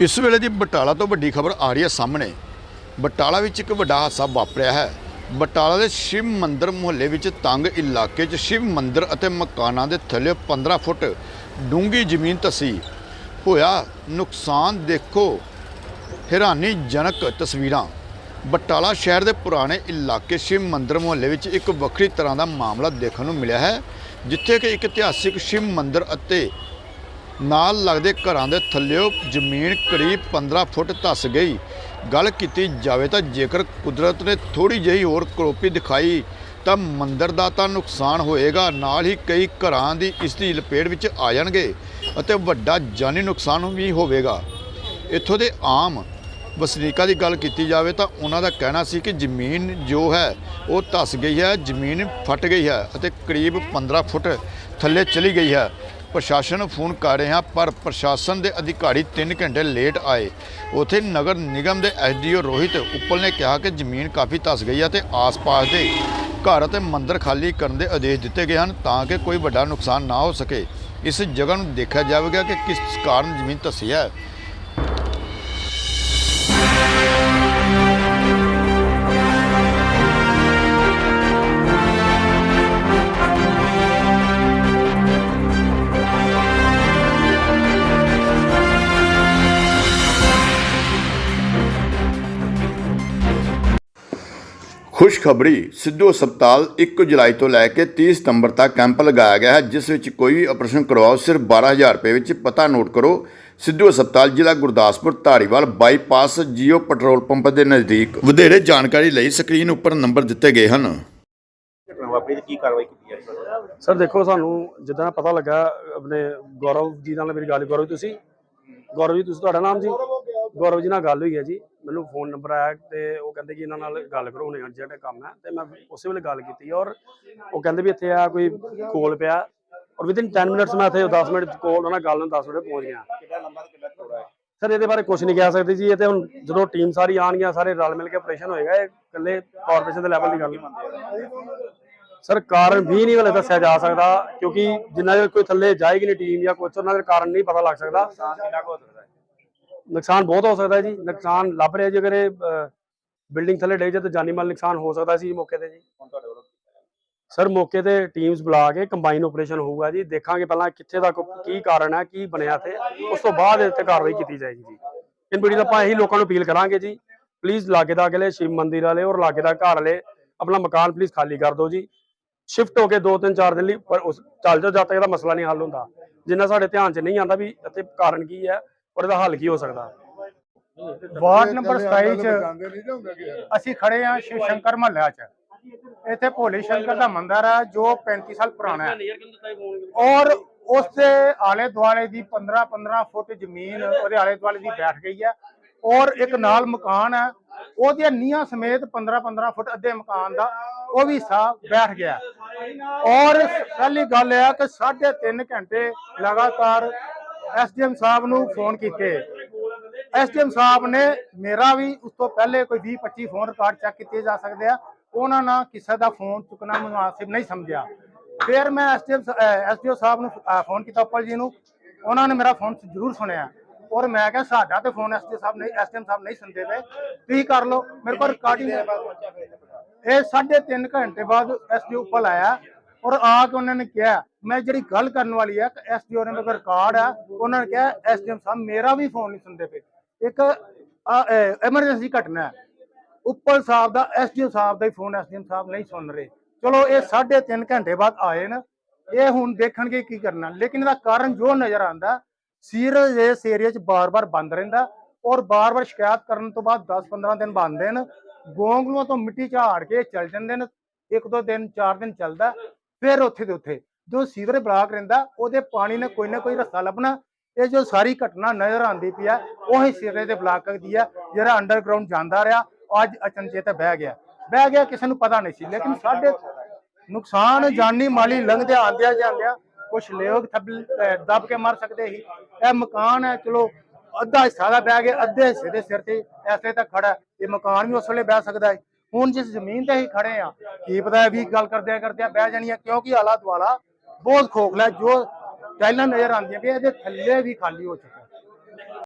ਇਸ ਵੇਲੇ ਦੀ ਬਟਾਲਾ ਤੋਂ ਵੱਡੀ ਖਬਰ ਆ ਰਹੀ ਹੈ ਸਾਹਮਣੇ। ਬਟਾਲਾ ਵਿੱਚ ਇੱਕ ਵੱਡਾ ਹਾਦਸਾ ਵਾਪਰਿਆ ਹੈ। ਬਟਾਲਾ ਦੇ ਸ਼ਿਵ ਮੰਦਰ ਮੁਹੱਲੇ ਵਿੱਚ ਤੰਗ ਇਲਾਕੇ 'ਚ ਸ਼ਿਵ ਮੰਦਰ ਅਤੇ ਮਕਾਨਾਂ ਦੇ ਥੱਲੇ 15 ਫੁੱਟ ਡੂੰਘੀ ਜ਼ਮੀਨ ਧਸੀ ਹੋਇਆ। ਨੁਕਸਾਨ ਦੇਖੋ। ਹੈਰਾਨੀਜਨਕ ਤਸਵੀਰਾਂ। ਬਟਾਲਾ ਸ਼ਹਿਰ ਦੇ ਪੁਰਾਣੇ ਇਲਾਕੇ ਸ਼ਿਵ ਮੰਦਰ ਮੁਹੱਲੇ ਵਿੱਚ ਇੱਕ ਵੱਖਰੀ ਤਰ੍ਹਾਂ ਦਾ ਮਾਮਲਾ ਦੇਖਣ ਨੂੰ ਮਿਲਿਆ ਹੈ, ਜਿੱਥੇ ਕਿ ਇੱਕ ਇਤਿਹਾਸਿਕ ਸ਼ਿਵ ਮੰਦਰ ਅਤੇ ਨਾਲ ਲੱਗਦੇ ਘਰਾਂ ਦੇ ਥੱਲਿਓ ਜ਼ਮੀਨ ਕਰੀਬ 15 ਫੁੱਟ ਧੱਸ ਗਈ। ਗੱਲ ਕੀਤੀ ਜਾਵੇ ਤਾਂ ਜੇਕਰ ਕੁਦਰਤ ਨੇ ਥੋੜੀ ਜਿਹੀ ਹੋਰ ਕਰੋਪੀ ਦਿਖਾਈ, ਤਾਂ ਮੰਦਰ ਦਾ ਤਾਂ ਨੁਕਸਾਨ ਹੋਏਗਾ। ਨਾਲ ਹੀ ਕਈ ਘਰਾਂ ਦੀ ਇਸ ਦੀ ਲਪੇਟ ਵਿੱਚ ਆ ਜਾਣਗੇ ਅਤੇ ਵੱਡਾ ਜਾਨੀ ਨੁਕਸਾਨ ਵੀ ਹੋਵੇਗਾ। ਇੱਥੋਂ ਦੇ ਆਮ ਵਸਨੀਕਾਂ ਦੀ ਗੱਲ ਕੀਤੀ ਜਾਵੇ ਤਾਂ ਉਹਨਾਂ ਦਾ ਕਹਿਣਾ ਸੀ ਕਿ ਜ਼ਮੀਨ ਜੋ ਹੈ, ਉਹ ਧੱਸ ਗਈ ਹੈ, ਜ਼ਮੀਨ ਫਟ ਗਈ ਹੈ ਅਤੇ ਕਰੀਬ 15 ਫੁੱਟ ਥੱਲੇ ਚਲੀ ਗਈ ਹੈ। ਪ੍ਰਸ਼ਾਸਨ ਨੂੰ ਫੋਨ ਕਰ ਰਹੇ ਹਾਂ ਪਰ ਪ੍ਰਸ਼ਾਸਨ ਦੇ ਅਧਿਕਾਰੀ 3 ਘੰਟੇ ਲੇਟ ਆਏ। ਉਥੇ ਨਗਰ ਨਿਗਮ ਦੇ ਐਸਡੀਓ ਰੋਹਿਤ ਉੱਪਲ ਨੇ ਕਿਹਾ ਕਿ ਜ਼ਮੀਨ ਕਾਫੀ ਧੱਸ ਗਈ ਹੈ ਤੇ ਆਸ-ਪਾਸ ਦੇ ਘਰ ਅਤੇ ਮੰਦਰ ਖਾਲੀ ਕਰਨ ਦੇ ਆਦੇਸ਼ ਦਿੱਤੇ ਗਏ ਹਨ ਤਾਂ ਕਿ ਕੋਈ ਵੱਡਾ ਨੁਕਸਾਨ ਨਾ ਹੋ ਸਕੇ। ਇਸ ਜਗ੍ਹਾ ਨੂੰ ਦੇਖਿਆ ਜਾਵੇਗਾ ਕਿ ਕਿਸ ਕਾਰਨ ਜ਼ਮੀਨ ਧਸੀ ਹੈ। ਖੁਸ਼ਖਬਰੀ ਸਿੱਧੂ ਹਸਪਤਾਲ 1 ਜੁਲਾਈ ਤੋਂ ਲੈ ਕੇ 30 ਸਤੰਬਰ ਤੱਕ ਕੈਂਪ ਲਗਾਇਆ ਗਿਆ ਹੈ ਜਿਸ ਵਿੱਚ ਕੋਈ ਵੀ ਆਪਰੇਸ਼ਨ ਕਰਵਾਓ ਸਿਰਫ 12000 ਰੁਪਏ ਵਿੱਚ ਪਤਾ ਨੋਟ ਕਰੋ। ਸਿੱਧੂ ਹਸਪਤਾਲ ਜ਼ਿਲ੍ਹਾ Gurdaspur Dhariwal bypass Jio petrol pump ਦੇ ਨਜ਼ਦੀਕ। ਵਧੇਰੇ ਜਾਣਕਾਰੀ ਲਈ ਸਕਰੀਨ ਉੱਪਰ ਨੰਬਰ ਦਿੱਤੇ ਗਏ ਹਨ। ਘਟਨਾ ਵਾਪਰੀ ਤੇ ਕੀ ਕਾਰਵਾਈ ਕੀਤੀ ਹੈ? ਸਰ ਸਰ ਦੇਖੋ ਸਾਨੂੰ ਜਿੱਦਾਂ ਪਤਾ ਲੱਗਾ ਆਪਣੇ ਗੌਰਵ ਜੀ ਨਾਲ ਮੇਰੀ ਗੱਲ ਗੌਰਵ ਤੁਸੀਂ। ਗੌਰਵ ਜੀ ਤੁਸੀਂ ਤੁਹਾਡਾ ਨਾਮ ਜੀ? ਗੌਰਵ ਜੀ ਨਾਲ ਗੱਲ ਹੋਈ ਹੈ ਜੀ। ਮੈਨੂੰ ਫੋਨ ਨੰਬਰ ਆਇਆ ਤੇ ਉਹ ਕਹਿੰਦੇ ਕਿ ਇਹਨਾਂ ਨਾਲ ਗੱਲ ਕਰੋ ਹੁਣੇ ਅਰਜੈਂਟ ਕੰਮ ਹੈ। ਤੇ ਮੈਂ ਉਸੇ ਵੇਲੇ ਗੱਲ ਕੀਤੀ ਔਰ ਉਹ ਕਹਿੰਦੇ ਵੀ ਇੱਥੇ ਆ ਕੋਈ ਕੋਲ ਪਿਆ ਔਰ ਵਿਦਿਨ 10 ਮਿੰਟਸ ਮੈਂ ਇੱਥੇ 10 ਮਿੰਟ ਕੋਲ ਉਹਨਾਂ ਗੱਲ ਨੂੰ 10 ਮਿੰਟ ਪਹੁੰਚ ਗਿਆ। ਕਿੰਨਾ ਲੰਬਾ ਤੇ ਕਿੰਨਾ ਚੌੜਾ ਹੈ? ਸਰ ਇਹਦੇ ਬਾਰੇ ਕੁਝ ਨਹੀਂ ਕਹਿ ਸਕਦੇ ਜੀ ਇਹ ਤੇ ਹੁਣ ਜਦੋਂ ਟੀਮ ਸਾਰੀ ਆਣਗੀਆਂ ਸਾਰੇ ਰਲ ਮਿਲ ਕੇ ਆਪਰੇਸ਼ਨ ਹੋਏਗਾ ਇਹ ਇਕੱਲੇ ਕਾਰਪੋਰੇਸ਼ਨ ਦੇ ਲੈਵਲ ਦੀ ਗੱਲ। ਸਰ ਕਾਰਨ ਵੀ ਨਹੀਂ ਹਲੇ ਦੱਸਿਆ ਜਾ ਸਕਦਾ ਕਿਉਂਕਿ ਜਿੰਨਾ ਚਿਰ ਕੋਈ ਥੱਲੇ ਜਾਏਗੀ ਨਹੀਂ ਟੀਮ ਜਾਂ ਕੁਛ ਉਹਨਾਂ ਦੇ ਕਾਰਨ ਨਹੀਂ ਪਤਾ ਲੱਗ ਸਕਦਾ। ਨੁਕਸਾਨ ਕਿੰਨਾ ਕੁ ਹੋ ਸਕਦਾ ਹੈ? ਨੁਕਸਾਨ ਬਹੁਤ ਹੋ ਸਕਦਾ ਜੀ। ਨੁਕਸਾਨ ਲੱਭ ਰਿਹਾ ਜੀ ਅਗਰ ਇਹ ਬਿਲਡਿੰਗ ਥੱਲੇ ਡੇ ਜੇ ਤਾਂ ਜਾਨੀ ਮਾਲ ਨੁਕਸਾਨ ਹੋ ਸਕਦਾ ਸੀ ਮੌਕੇ ਤੇ ਜੀ। ਸਰ ਮੌਕੇ ਤੇ ਟੀਮਸ ਬੁਲਾ ਕੇ ਕੰਬਾਈਨ ਆਪਰੇਸ਼ਨ ਹੋਊਗਾ ਜੀ। ਦੇਖਾਂਗੇ ਪਹਿਲਾਂ ਕਿੱਥੇ ਤੱਕ ਕੀ ਕਾਰਨ ਹੈ ਕੀ ਬਣਿਆ ਤੇ ਉਸ ਤੋਂ ਬਾਅਦ ਇਹ ਤੇ ਕਾਰਵਾਈ ਕੀਤੀ ਜਾਏਗੀ ਜੀ। ਇਨ ਵੀਡੀਓ ਦਾ ਆਪਾਂ ਇਹੀ ਲੋਕਾਂ ਨੂੰ ਅਪੀਲ ਕਰਾਂਗੇ ਜੀ। ਪਲੀਜ਼ ਲਾਗੇ ਦਾ ਅਗਲੇ ਸ਼ਿਵ ਮੰਦਿਰ ਵਾਲੇ ਔਰ ਲਾਗੇ ਦਾ ਘਰ ਵਾਲੇ ਆਪਣਾ ਮਕਾਨ ਪਲੀਜ਼ ਖਾਲੀ ਕਰ ਦਿਓ ਜੀ। ਸ਼ਿਫਟ ਹੋ ਕੇ 2-3 4 ਦਿਨ ਲਈ ਪਰ ਉਸ ਚੱਲ ਜਾਓ ਜਦ ਤੱਕ ਇਹਦਾ ਮਸਲਾ ਨਹੀਂ ਹੱਲ ਹੁੰਦਾ। ਜਿੰਨਾ ਸਾਡੇ ਧਿਆਨ 'ਚ ਨਹੀਂ ਆਉਂਦਾ ਵੀ ਇੱਥੇ ਕਾਰਨ ਕੀ ਹੈ ਔਰ ਇਹਦਾ ਹੱਲ ਕੀ ਹੋ ਸਕਦਾ? ਵਾਰਡ ਨੰਬਰ 27 ਚ ਅਸੀਂ ਖੜੇ ਹਾਂ ਸ਼ਿਵ ਸ਼ੰਕਰ ਮਹੱਲਾ ਚ। ਇੱਥੇ ਭੋਲੇ ਸ਼ੰਕਰ ਦਾ ਮੰਦਿਰ ਹੈ ਜੋ 35 ਸਾਲ ਪੁਰਾਣਾ ਹੈ। ਔਰ ਉਸ ਦੇ ਆਲੇ ਦੁਆਲੇ ਦੀ 15 15 ਫੁੱਟ ਜ਼ਮੀਨ ਉਹਦੇ ਆਲੇ ਦੁਆਲੇ ਦੀ ਬੈਠ ਗਈ ਹੈ। ਔਰ ਇੱਕ ਨਾਲ ਮਕਾਨ ਹੈ ਉਹਦੀਆਂ ਨੀਹਾਂ ਸਮੇਤ 15 15 ਫੁੱਟ ਅੱਧੇ ਮਕਾਨ ਦਾ ਉਹ ਵੀ ਹਿੱਸਾ ਬੈਠ ਗਿਆ। ਔਰ ਪਹਿਲੀ ਗੱਲ ਇਹ ਹੈ ਕਿ 3.5 ਘੰਟੇ ਲਗਾਤਾਰ ਐਸਡੀਐਮ ਸਾਹਿਬ ਨੂੰ ਫੋਨ ਕੀਤੇ। ਐਸਡੀਐਮ ਸਾਹਿਬ ਨੇ ਮੇਰਾ ਵੀ ਉਸ ਤੋਂ ਪਹਿਲੇ ਕੋਈ 20 25 ਫੋਨ ਰਿਕਾਰਡ ਚੈੱਕ ਕੀਤੇ ਜਾ ਸਕਦੇ ਆ। ਉਹਨਾਂ ਨਾਲ ਕਿਸੇ ਦਾ ਫੋਨ ਚੁੱਕਣਾ ਮੁਨਾਸਿਬ ਨਹੀਂ ਸਮਝਿਆ। ਫਿਰ ਮੈਂ ਐਸਡੀਐਮ ਐਸਡੀਓ ਸਾਹਿਬ ਨੂੰ ਫੋਨ ਕੀਤਾ ਉੱਪਲ ਜੀ ਨੂੰ। ਉਹਨਾਂ ਨੇ ਮੇਰਾ ਫੋਨ ਜ਼ਰੂਰ ਸੁਣਿਆ। ਔਰ ਮੈਂ ਕਿਹਾ, ਸਾਡਾ ਤੇ ਫੋਨ ਐਸਡੀਓ ਸਾਹਿਬ ਨਹੀਂ, ਐਸਡੀਐਮ ਸਾਹਿਬ ਨਹੀਂ ਸੁਣਦੇ ਪਏ। ਤੁਸੀਂ ਕਰ ਲਓ। ਮੇਰੇ ਕੋਲ ਰਿਕਾਰਡਿੰਗ ਇਹ ਸਾਢੇ ਤਿੰਨ ਘੰਟੇ ਬਾਅਦ ਐਸਡੀਓ ਉੱਪਲ ਆਇਆ। ਔਰ ਆ ਕੇ ਉਹਨਾਂ ਨੇ ਕਿਹਾ ਮੈਂ ਜਿਹੜੀ ਗੱਲ ਕਰਨ ਵਾਲੀ ਹੈ ਐਸਡੀਓ ਨੇ ਮੇਰੇ ਰਿਕਾਰਡ ਆ, ਉਹਨਾਂ ਨੇ ਕਿਹਾ ਐਸਡੀਐਮ ਸਾਹਿਬ, ਮੇਰਾ ਵੀ ਫੋਨ ਨਹੀਂ ਸੁਣਦੇ ਪਏ। ਇੱਕ ਐਮਰਜੈਂਸੀ ਘਟਨਾ ਹੈ। ਉੱਪਲ ਸਾਹਿਬ ਦਾ ਐਸਡੀਓ ਸਾਹਿਬ ਦਾ ਹੀ ਫੋਨ ਐਸਡੀਐਮ ਸਾਹਿਬ ਨਹੀਂ ਸੁਣ ਰਹੇ। ਚਲੋ, ਇਹ ਸਾਢੇ ਤਿੰਨ ਘੰਟੇ ਬਾਅਦ ਆਏ ਨੇ। ਇਹ ਹੁਣ ਦੇਖਣਗੇ ਕੀ ਕਰਨਾ। ਲੇਕਿਨ ਇਹਦਾ ਕਾਰਨ ਜੋ ਨਜ਼ਰ ਆਂਦਾ ਸੀਰੀਅਸ ਇਸ ਏਰੀਆ 'ਚ ਬਾਰ-ਬਾਰ ਬੰਦ ਰਹਿੰਦਾ ਔਰ ਬਾਰ-ਬਾਰ ਸ਼ਿਕਾਇਤ ਕਰਨ ਤੋਂ ਬਾਅਦ 10-15 ਦਿਨ ਬੰਦ ਨੇ ਗੋਂਗਲੂਆਂ ਤੋਂ ਮਿੱਟੀ ਝਾੜ ਕੇ ਚੱਲ ਜਾਂਦੇ ਨੇ। ਇੱਕ ਦੋ ਦਿਨ, ਚਾਰ ਦਿਨ ਚੱਲਦਾ, ਫਿਰ ਉੱਥੇ ਦੇ ਉੱਥੇ। ਜੋ ਸੀਵਰ ਬਲਾਕ ਰਹਿੰਦਾ, ਉਹਦੇ ਪਾਣੀ ਨੇ ਕੋਈ ਨਾ ਕੋਈ ਰਸਤਾ ਲੱਭਣਾ। ਇਹ ਜੋ ਸਾਰੀ ਘਟਨਾ ਨਜ਼ਰ ਆਉਂਦੀ ਪਈ ਆ, ਉਹੀ ਸਿਰੇ ਦੇ ਬਲਾਕ ਦੀ ਆ, ਜਿਹੜਾ ਅੰਡਰਗਰਾਉਂਡ ਜਾਂਦਾ ਰਿਹਾ, ਅੱਜ ਅਚਨਚੇਤ ਬਹਿ ਗਿਆ। ਬਹਿ ਗਿਆ, ਕਿਸੇ ਨੂੰ ਪਤਾ ਨਹੀਂ ਸੀ, ਲੇਕਿਨ ਸਾਡੇ ਨੁਕਸਾਨ ਜਾਨੀ ਮਾਲੀ ਲੰਘਦੇ ਆਂਦਿਆਂ ਜਾਂਦਿਆਂ ਕੁਛ ਲੋਕ ਦੱਬ ਕੇ ਮਰ ਸਕਦੇ ਸੀ। ਇਹ ਮਕਾਨ ਹੈ, ਚਲੋ, ਅੱਧਾ ਹਿੱਸਾ ਦਾ ਬਹਿ ਗਿਆ, ਅੱਧੇ ਹਿੱਸੇ ਦੇ ਸਿਰ ਤੇ ਐਸੇ ਤਾਂ ਖੜਾ ਇਹ ਮਕਾਨ ਵੀ ਉਸ ਵੇਲੇ ਬਹਿ ਸਕਦਾ ਹੈ ਹੁਣ ਜਿਸ ਜ਼ਮੀਨ ਤੇ ਹੀ ਖੜੇ ਆ ਕੀ ਪਤਾ ਵੀ ਗੱਲ ਕਰਦਿਆਂ ਕਰਦਿਆਂ ਬਹਿ ਜਾਣੀ ਹੈ, ਕਿਉਂਕਿ ਆਲਾ ਦੁਆਲਾ ਬਹੁਤ ਖੋਖਲਾ ਹੈ, ਜੋ ਟਾਈਲਾਂ ਨਜ਼ਰ ਆਉਂਦੀਆਂ ਵੀ ਇਹਦੇ ਥੱਲੇ ਵੀ ਖਾਲੀ ਹੋ ਚੁੱਕੀ।